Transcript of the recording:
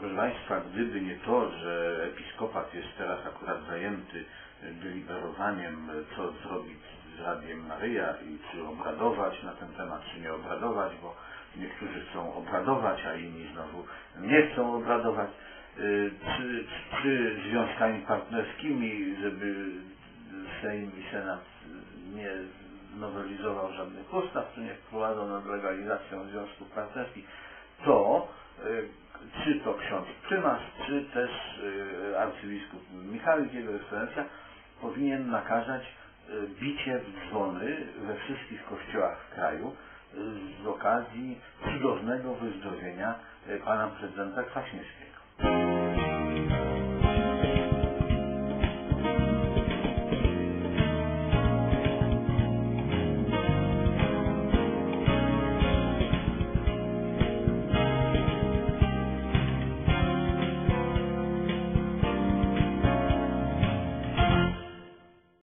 Państwa, gdyby nie to, że episkopat jest teraz akurat zajęty deliberowaniem, co zrobić z Radiem Maryja i czy obradować na ten temat, czy nie obradować, bo niektórzy chcą obradować, a inni znowu nie chcą obradować, y, czy, czy związkami partnerskimi, żeby Sejm i Senat nie nowelizował żadnych ustaw, czy nie wprowadzał nad legalizacją związków partnerskich, to czy to ksiądz prymas, czy też y, arcybiskup Michalik, jego ekscelencja, powinien nakazać y, bicie w dzwony we wszystkich kościołach w kraju z okazji cudownego wyzdrowienia pana prezydenta Kwaśniewskiego.